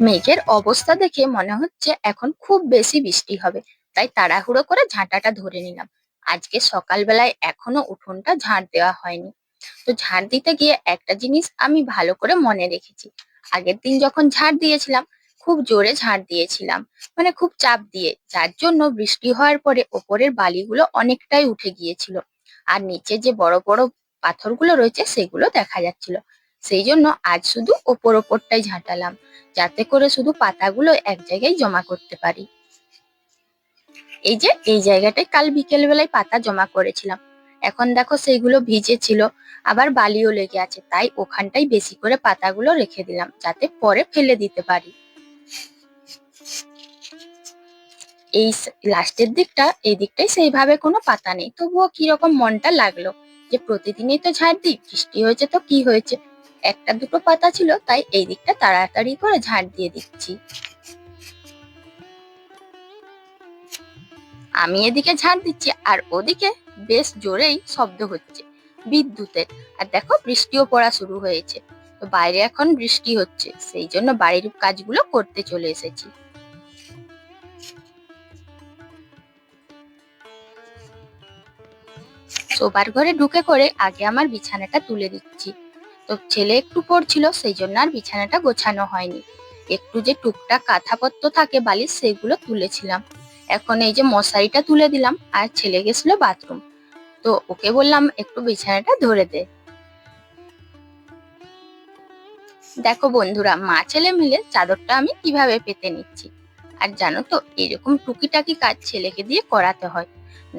মেঘের অবস্থা দেখে মনে হচ্ছে এখন খুব বেশি বৃষ্টি হবে। তাই তাড়াহুড়ো করে ঝাঁটাটা ধরে নিলাম। আজকে সকালবেলায় এখনও উঠোনটা ঝাঁট দেওয়া হয়নি। তো ঝাঁট দিতে গিয়ে একটা জিনিস আমি ভালো করে মনে রেখেছি। আগের দিন যখন ঝাঁট দিয়েছিলাম, খুব জোরে ঝাঁট দিয়েছিলাম মানে খুব চাপ দিয়ে। যার জন্য বৃষ্টি হওয়ার পরে ওপরের বালিগুলো অনেকটাই উঠে গিয়েছিল। আর নিচে যে বড় বড় পাথরগুলো রয়েছে, সেগুলো দেখা যাচ্ছিল। সেই জন্য আজ শুধু ওপর ওপরটাই ঝাঁটালাম, যাতে করে শুধু পাতাগুলো এক জায়গায় জমা করতে পারি। এই যে, এই জায়গাটায় কাল বিকেল বেলায় পাতা জমা করেছিলাম। এখন দেখো সেইগুলো ভিজে ছিল আবার বালিও লেগে আছে, তাই ওখানটাই বেশি করে পাতাগুলো রেখে দিলাম, যাতে পরে ফেলে দিতে পারি। এই লাস্টের দিকটা, এই দিকটাই সেইভাবে কোনো পাতা নেই, তবুও কীরকম মনটা লাগল যে প্রতিদিনই তো ঝাড় দিই, বৃষ্টি হয়েছে তো কি হয়েছে? একটা দুটো পাতা ছিল, তাই এই দিকটা তাড়াতাড়ি করে ঝাড় দিয়ে দিচ্ছি। আমি এদিকে ঝাড় দিচ্ছি, আর ওদিকে বেশ জোরেই শব্দ হচ্ছে, বিদ্যুতের। আর দেখো, বৃষ্টিও পড়া শুরু হয়েছে। তো বাইরে এখন বৃষ্টি হচ্ছে, সেই জন্য বাড়ির কাজগুলো করতে চলে এসেছি। শোবার ঘরে ঢুকে করে আগে আমার বিছানাটা তুলে দিচ্ছি। ছেলে একটু পড়ছিল সেই জন্য আর বিছানাটা গোছানো হয়নি। একটু যে টুকটাক কাঁথাপত্র থাকে, বালিশ, সেগুলো তুলেছিলাম। এখন এই যে মশারিটা তুলে দিলাম, আর ছেলে গেছিল বাথরুম। তো ওকে বললাম, একটু বিছানাটা ধরে দে। দেখো বন্ধুরা, মা ছেলে মিলে চাদরটা আমি কীভাবে পেতে নিচ্ছি? আর জানো তো, এরকম টুকিটাকি কাজ ছেলেকে দিয়ে করাতে হয়।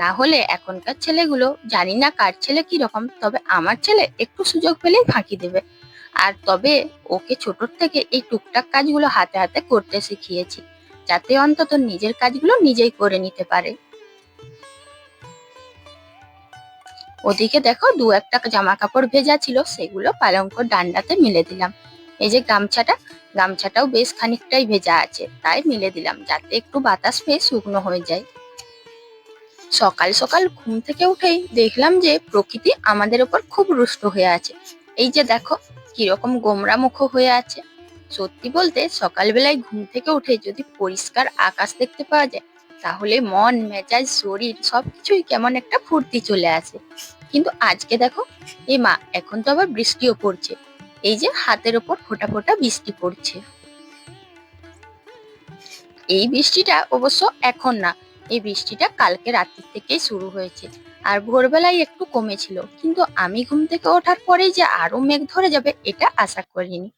না হলে এখনকার ছেলেগুলো জানি না কার ছেলে কি রকম তবে আমার ছেলে একটু সুযোগ পেলেই ফাঁকি দেবে। আর তবে ওকে ছোটর থেকে এই টুকটাক কাজগুলো হাতে হাতে করতে শিখিয়েছি, যাতে অন্তত নিজের কাজগুলো নিজেই করে নিতে পারে। ওদিকে দেখো দু একটা জামা কাপড় ভেজা ছিল, সেগুলো পালঙ্ক ডান্ডাতে মিলে দিলাম। এই যে গামছাটা, গামছাটাও বেশ খানিকটাই ভেজা আছে, তাই মিলে দিলাম, যাতে একটু বাতাস পেয়ে শুকনো হয়ে যায়। সকাল সকাল ঘুম থেকে উঠেই দেখলাম যে প্রকৃতি আমাদের ওপর খুব রুষ্ট হয়ে আছে। এই যে দেখো, কীরকম গোমরা মুখ হয়ে আছে। সত্যি বলতে সকালবেলায় ঘুম থেকে উঠে যদি পরিষ্কার আকাশ দেখতে পাওয়া যায়, তাহলে মন, মেজাজ, শরীর সবকিছুই কেমন একটা ফুর্তি চলে আসে। কিন্তু আজকে দেখো, এ মা, এখন তো আবার বৃষ্টিও পড়ছে। এই যে হাতের ওপর ফোটা ফোটা বৃষ্টি পড়ছে। এই বৃষ্টিটা অবশ্য এখন না এই বৃষ্টিটা কালকে রাত্রির থেকেই শুরু হয়েছে। আর ভোরবেলায় একটু কমেছিল, কিন্তু আমি ঘুম থেকে ওঠার পরেই যে আরও মেঘ ধরে যাবে, এটা আশা করিনি।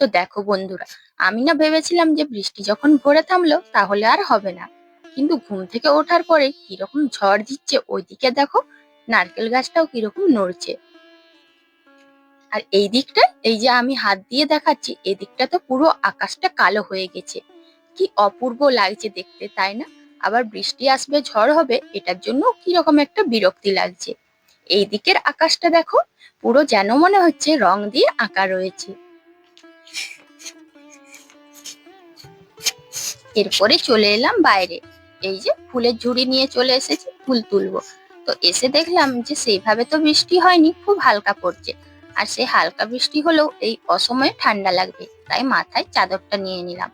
তো দেখো বন্ধুরা, আমি না ভেবেছিলাম যে বৃষ্টি যখন ভোরে থামলো, তাহলে আর হবে না। কিন্তু ঘুম থেকে ওঠার পরে কীরকম ঝড় দিচ্ছে ওইদিকে দেখো, নারকেল গাছটাও কীরকম নড়ছে। আর এই দিকটা, এই যে আমি হাত দিয়ে দেখাচ্ছি এই দিকটা তো পুরো আকাশটা কালো হয়ে গেছে। কি অপূর্ব লাগছে দেখতে, তাই না? আবার বৃষ্টি আসবে, ঝড় হবে, এটার জন্য কীরকম একটা বিরক্তি লাগছে। এই দিকের আকাশটা দেখো, পুরো যেন মনে হচ্ছে রং দিয়ে আঁকা রয়েছে। এরপরে চলে এলাম বাইরে। এই যে ফুলের ঝুড়ি নিয়ে চলে এসেছি, ফুল তুলবো। তো এসে দেখলাম যে সেইভাবে তো বৃষ্টি হয়নি, খুব হালকা পড়ছে। আর সেই হালকা বৃষ্টি হলেও এই অসময়ে ঠান্ডা লাগবে, তাই মাথায় চাদরটা নিয়ে নিলাম।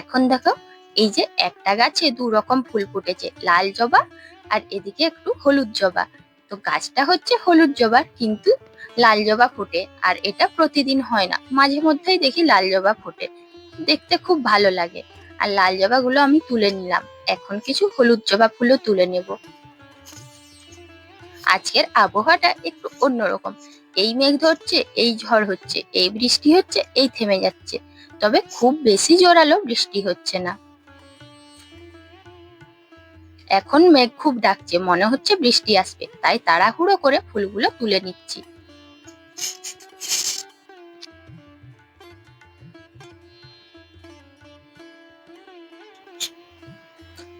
এখন দেখো এই যে একটা গাছে দু রকম ফুল ফুটেছে, লাল জবা আর এদিকে একটু হলুদ জবা। তো গাছটা হচ্ছে হলুদ জবার কিন্তু লাল জবা ফোটে আর এটা প্রতিদিন হয় না। মাঝে মধ্যেই দেখি লাল জবা ফোটে। দেখতে খুব ভালো লাগে। আর লাল জবা গুলো আমি তুলে নিলাম। এখন কিছু হলুদ জবা ফুলও তুলে নেব। আজকের আবহাওয়াটা একটু অন্যরকম। এই মেঘ ধরছে, এই ঝড় হচ্ছে, এই বৃষ্টি হচ্ছে, এই থেমে যাচ্ছে। তবে খুব বেশি জোরালো বৃষ্টি হচ্ছে না। এখন মেঘ খুব ডাকছে, মনে হচ্ছে বৃষ্টি আসবে। তাই তাড়াহুড়ো করে ফুলগুলো তুলে নিচ্ছি।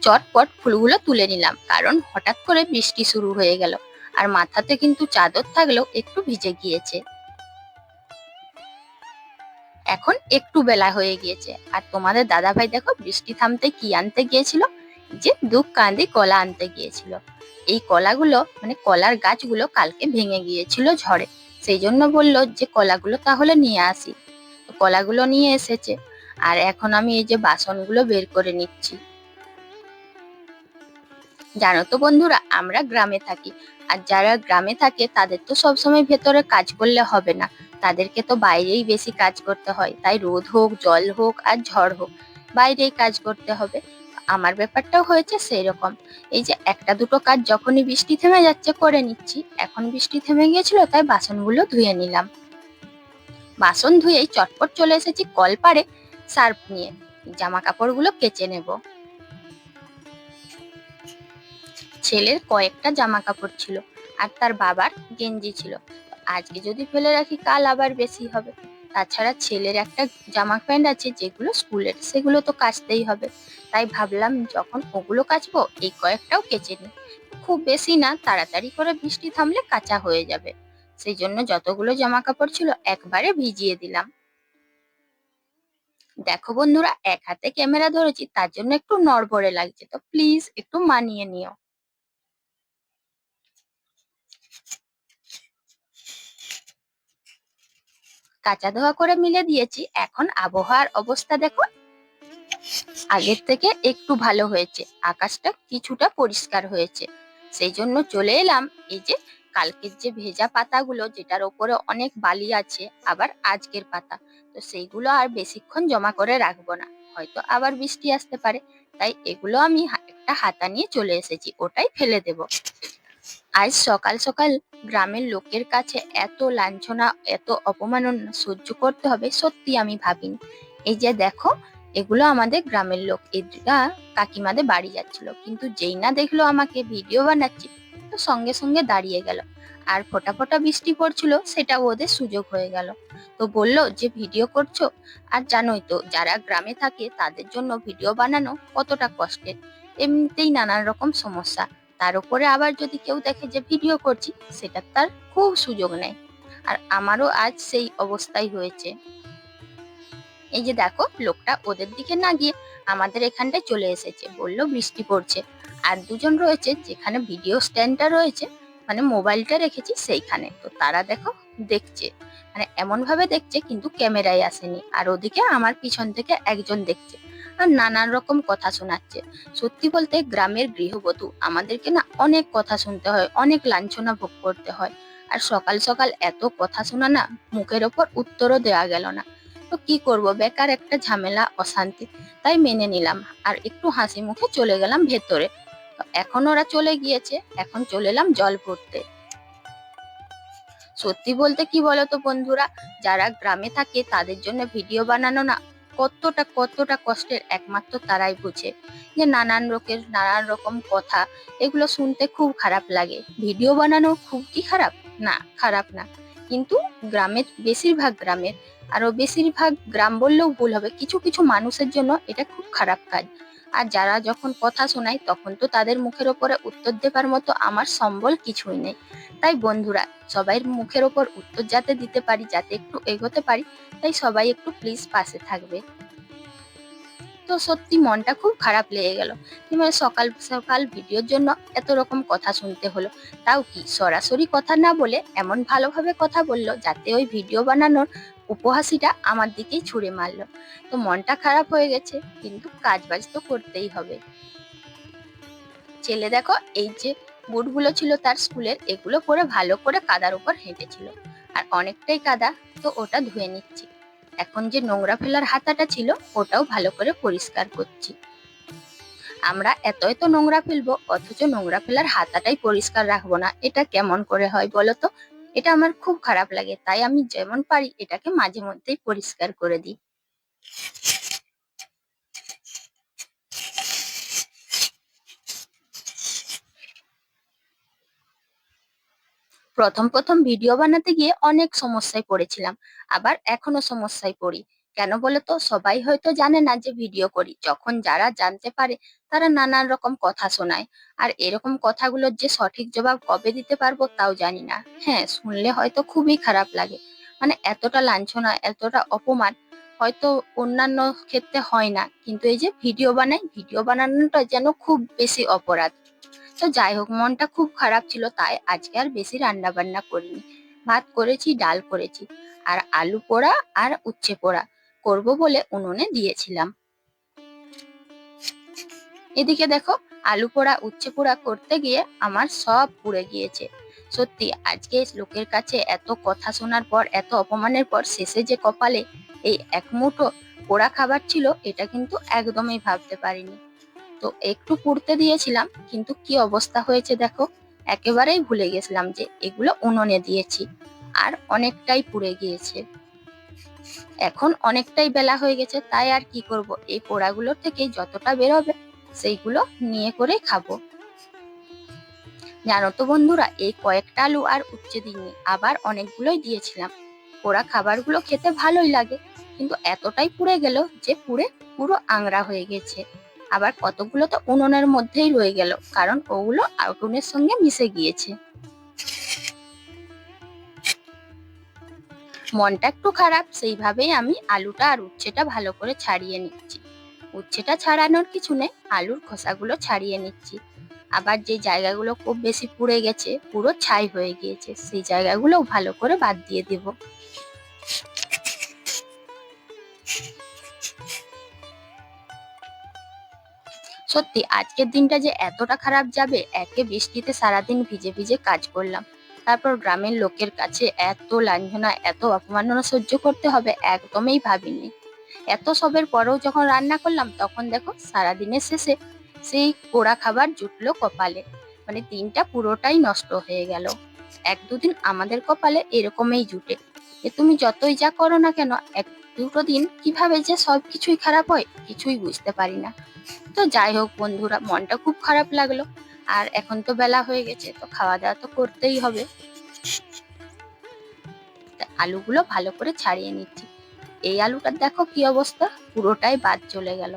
চটপট ফুলগুলো তুলে নিলাম, কারণ হঠাৎ করে বৃষ্টি শুরু হয়ে গেল, আর মাথাতে কিন্তু চাদর থাকলেও একটু ভিজে গিয়েছে। এখন একটু বেলা হয়ে গিয়েছে, আর তোমাদের দাদা ভাই দেখো বৃষ্টি থামতে কি আনতে গিয়েছিল? যে দু কাঁদি কলা আনতে গিয়েছিল। এই কলাগুলো মানে কলার গাছগুলো কালকে ভেঙে গিয়েছিল ঝড়ে। সেই জন্য বলল যে, কলাগুলো তাহলে নিয়ে আসি। কলাগুলো নিয়ে এসেছে। আর এখন আমি এই যে বাসনগুলো বের করে নিচ্ছি। জানো তো বন্ধুরা, আমরা গ্রামে থাকি। আর যারা গ্রামে থাকে, তাদের তো সবসময় ভেতরে কাজ করলে হবে না। তাদেরকে তো বাইরেই বেশি কাজ করতে হয়। তাই রোদ হোক, জল হোক আর ঝড় হোক, বাইরেই কাজ করতে হবে। আমার ব্যাপারটাও হয়েছে সেই রকম এই যে একটা দুটো কাজ যখনই বৃষ্টি থেমে যাচ্ছে করে নিচ্ছি, এখন বৃষ্টি থেমে গিয়েছিল তাই বাসনগুলো ধুয়ে নিলাম। বাসন ধুয়েই চটপট চলে এসেছি কলপারে সার্ফ নিয়ে জামা কাপড়গুলো কেচে নেব। ছেলের কয়েকটা জামা কাপড় ছিল আর তার বাবার গেঞ্জি ছিল। আজকে যদি ফেলে রাখি কাল আবার বেশি হবে। তাছাড়া ছেলের একটা জামা প্যান্ট আছে যেগুলো স্কুলের, সেগুলো তো কাচতেই হবে। তাই ভাবলাম যখন ওগুলো কাচবো, এই কয়েকটাও কেচে নিই। খুব বেশি না, তাড়াতাড়ি করে বৃষ্টি থামলে কাঁচা হয়ে যাবে। সেই জন্য যতগুলো জামা কাপড় ছিল একবারে ভিজিয়ে দিলাম। দেখো বন্ধুরা, এক হাতে ক্যামেরা ধরেছি, তার জন্য একটু নড়বড়ে লাগছে, তো প্লিজ একটু মানিয়ে নিও। কাঁচা ধোয়া করে মিলে দিয়েছি। এখন আবহাওয়ার অবস্থা দেখো। আগের থেকে একটু ভালো হয়েছে। আকাশটা কিছুটা পরিষ্কার হয়েছে। সেই জন্য চলে এলাম। এই যে কালকের যে ভেজা পাতাগুলো, যেটার ওপরে অনেক বালি আছে, আবার আজকের পাতা। তো সেইগুলো আর বেশিক্ষণ জমা করে রাখব না। হয়তো আবার বৃষ্টি আসতে পারে। তাই এগুলো আমি একটা হাতা নিয়ে চলে এসেছি। ওটাই ফেলে দেব। আজ সকাল সকাল গ্রামের লোকের কাছে এত লাঞ্ছনা, এত অপমাননা সহ্য করতে হবে সত্যি আমি ভাবিনি। এই যে দেখো, এগুলো আমাদের গ্রামের লোক, এরা কাকিমাদের বাড়ি যাচ্ছিল। কিন্তু যেই না দেখল আমাকে, ভিডিও বানাচ্ছি, তো সঙ্গে সঙ্গে দাঁড়িয়ে গেল। আর ফোটা ফোটা বৃষ্টি পড়ছিল, সেটা ওদের সুযোগ হয়ে গেল। তো বলল যে, ভিডিও করছ? আর জানোই তো, যারা গ্রামে থাকে, তাদের জন্য ভিডিও বানানো কতটা কষ্টের। এমনিতেই নানান রকম সমস্যা। তার উপরে আবার যদি কেউ দেখে যে ভিডিও করছি, সেটা তার খুব সুযোগ নেয়। আর আমারও আজ সেই অবস্থাই হয়েছে। এই যে দেখো, লোকটা ওদের দিকে না গিয়ে আমাদের এখানটায় চলে এসেছে, বলল বৃষ্টি পড়ছে। আর দুজন রয়েছে, যেখানে ভিডিও স্ট্যান্ডটা রয়েছে মানে মোবাইলটা রেখেছি সেইখানে। তো তারা দেখো, দেখছে। মানে এমনভাবে দেখছে, কিন্তু ক্যামেরায় আসেনি। আর ওদিকে আমার পিছন থেকে একজন দেখছে। আর নানান রকম কথা শোনাচ্ছে। সত্যি বলতে গ্রামের গৃহবধূ আমাদেরকে না অনেক কথা শুনতে হয়, অনেক লাঞ্ছনা ভোগ করতে হয়। আর সকাল সকাল এত কথা শোনা না মুখের ওপর উত্তরও দেওয়া গেল না। তো কি করব? বেকার একটা ঝামেলা, অশান্তি, তাই মেনে নিলাম। আর একটু হাসি মুখে চলে গেলাম ভেতরে। এখন ওরা চলে গিয়েছে, এখন চলে এলাম জল ভরতে সত্যি বলতে কি বলতো বন্ধুরা? যারা গ্রামে থাকে তাদের জন্য ভিডিও বানানো না কতটা কতটা কষ্টের একমাত্র তারাই বুঝে যে নানান রকের, নানান রকম কথা এগুলো শুনতে খুব খারাপ লাগে। ভিডিও বানানো খুব কি খারাপ? না খারাপ না। কিন্তু গ্রামের, বেশিরভাগ গ্রামের, আরও বেশিরভাগ গ্রাম বললেও ভুল হবে। কিছু কিছু মানুষের জন্য এটা খুব খারাপ কাজ। আর যারা যখন কথা শোনায়, তখন তো তাদের মুখের ওপরে উত্তর দেবার মতো আমার সম্বল কিছুই নেই। তাই বন্ধুরা সবাই মুখের ওপর উত্তর যাতে দিতে পারি, যাতে একটু এগোতে পারি, তাই সবাই একটু প্লিজ পাশে থাকবে। তো সত্যি মনটা খুব খারাপ লেগে গেল। মানে সকাল সকাল ভিডিওর জন্য এত রকম কথা শুনতে হলো। তাও কি সরাসরি কথা না বলে এমন ভালোভাবে কথা বলল, যাতে ওই ভিডিও বানানোর উপহাসিটা আমার দিকেই ছুঁড়ে মারলো। তো মনটা খারাপ হয়ে গেছে, কিন্তু কাজ বাজ তো করতেই হবে। ছেলে দেখো, এই যে বুটগুলো ছিল তার স্কুলের, এগুলো পরে ভালো করে কাদার উপর হেঁটেছিল। আর অনেকটাই কাদা, তো ওটা ধুয়ে নিচ্ছি। এখন যে নোংরা ফেলার হাতাটা ছিল, ওটাও ভালো করে পরিষ্কার করছি। আমরা এত এত নোংরা ফেলব, অথচ নোংরা ফেলার হাতাটাই পরিষ্কার রাখব না, এটা কেমন করে হয় বলো তো? এটা আমার খুব খারাপ লাগে, তাই আমি যেমন পারি এটাকে মাঝে মধ্যেই পরিষ্কার করে দিই। প্রথম প্রথম ভিডিও বানাতে গিয়ে অনেক সমস্যায় পড়েছিলাম, আবার এখনও সমস্যায় পড়ি। কেন বলে তো? সবাই হয়তো জানে না যে ভিডিও করি। যখন যারা জানতে পারে, তারা নানান রকম কথা শোনায়। আর এরকম কথাগুলোর যে সঠিক জবাব কবে দিতে পারব তাও জানি না। হ্যাঁ শুনলে হয়তো খুবই খারাপ লাগে। মানে এতটা লাঞ্ছনা, এতটা অপমান হয়তো অন্যান্য ক্ষেত্রে হয় না। কিন্তু এই যে ভিডিও বানাই, ভিডিও বানানোটা যেন খুব বেশি অপরাধ। তো যাই হোক, মনটা খুব খারাপ ছিল, তাই আজকে আর বেশি রান্না বান্না করিনি। ভাত করেছি, ডাল করেছি। আর আলু পোড়া আর উচ্ছে পোড়া। করব বলে উনুনে দিয়েছিলাম। এদিকে দেখো, আলু পোড়া, উচ্ছে পোড়া করতে গিয়ে আমার সব পুড়ে গিয়েছে। সত্যি, আজকে লোকের কাছে এত কথা শোনার পর, এত অপমানের পর শেষে যে কপালে এই এক মুঠো পোড়া খাবার ছিল, এটা কিন্তু একদমই ভাবতে পারিনি। তো একটু পুড়তে দিয়েছিলাম, কিন্তু কি অবস্থা হয়েছে দেখো, একেবারেই ভুলে গেছিলাম যে এগুলো উনুনে দিয়েছি। আর অনেকটাই পুড়ে গিয়েছে। এখন অনেকটাই বেলা হয়ে গেছে, তাই আর কি করব? এই পোড়াগুলোর থেকে যতটা বেরোবে, সেইগুলো নিয়ে করে খাব। জানো তো বন্ধুরা, এই কয়েকটা আলু আর উচ্ছে দিইনি, আবার অনেকগুলোই দিয়েছিলাম। পোড়া খাবারগুলো খেতে ভালোই লাগে, কিন্তু এতটাই পুড়ে গেল যে পুড়ে পুরো আংরা হয়ে গেছে। আবার কতগুলো তো উনুনের মধ্যেই রয়ে গেল, কারণ ওগুলো আউটুনের সঙ্গে মিশে গিয়েছে। মনটা একটু খারাপ, সেইভাবেই আমি আলুটা আর উচ্ছেটা ভালো করে ছাড়িয়ে নিচ্ছি। উচ্ছেটা ছাড়ানোর কিছু নেই, আলুর খোসাগুলো ছাড়িয়ে নিচ্ছি। আবার যে জায়গাগুলো খুব বেশি পুড়ে গেছে, পুরো ছাই হয়ে গিয়েছে, সেই জায়গাগুলো ভালো করে বাদ দিয়ে দেব। সত্যি, আজকের দিনটা যে এতটা খারাপ যাবে, একে বৃষ্টিতে সারাদিন ভিজে ভিজে কাজ করলাম। তারপর গ্রামের লোকের কাছে এত লাঞ্ছনা, এত অপমাননা সহ্য করতে হবে একদমই ভাবিনি। এত সবের পরেও যখন রান্না করলাম, তখন দেখো সারাদিনের শেষে সেই পোড়া খাবার জুটলো কপালে। মানে দিনটা পুরোটাই নষ্ট হয়ে গেল। এক দুদিন আমাদের কপালে এরকমই জুটে। যে তুমি যতই যা করো না কেন, এক দুটো দিন কীভাবে যে সব কিছুই খারাপ হয়, কিছুই বুঝতে পারি না। তো যাই হোক বন্ধুরা, মনটা খুব খারাপ লাগল। আর এখন তো বেলা হয়ে গেছে, তো খাওয়া দাওয়া তো করতেই হবে। আলুগুলো ভালো করে ছাড়িয়ে নিচ্ছি। এই আলুটার দেখো কি অবস্থা, পুরোটাই বাদ চলে গেল।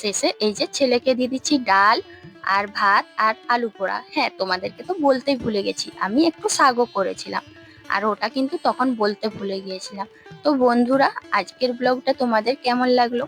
শেষে এই যে ছেলেকে দিয়ে দিচ্ছি ডাল আর ভাত আর আলু পোড়া। হ্যাঁ তোমাদেরকে তো বলতেই ভুলে গেছি, আমি একটু শাকও করেছিলাম। আর ওটা কিন্তু তখন বলতে ভুলে গিয়েছিলাম। তো বন্ধুরা, আজকের ব্লগটা তোমাদের কেমন লাগল?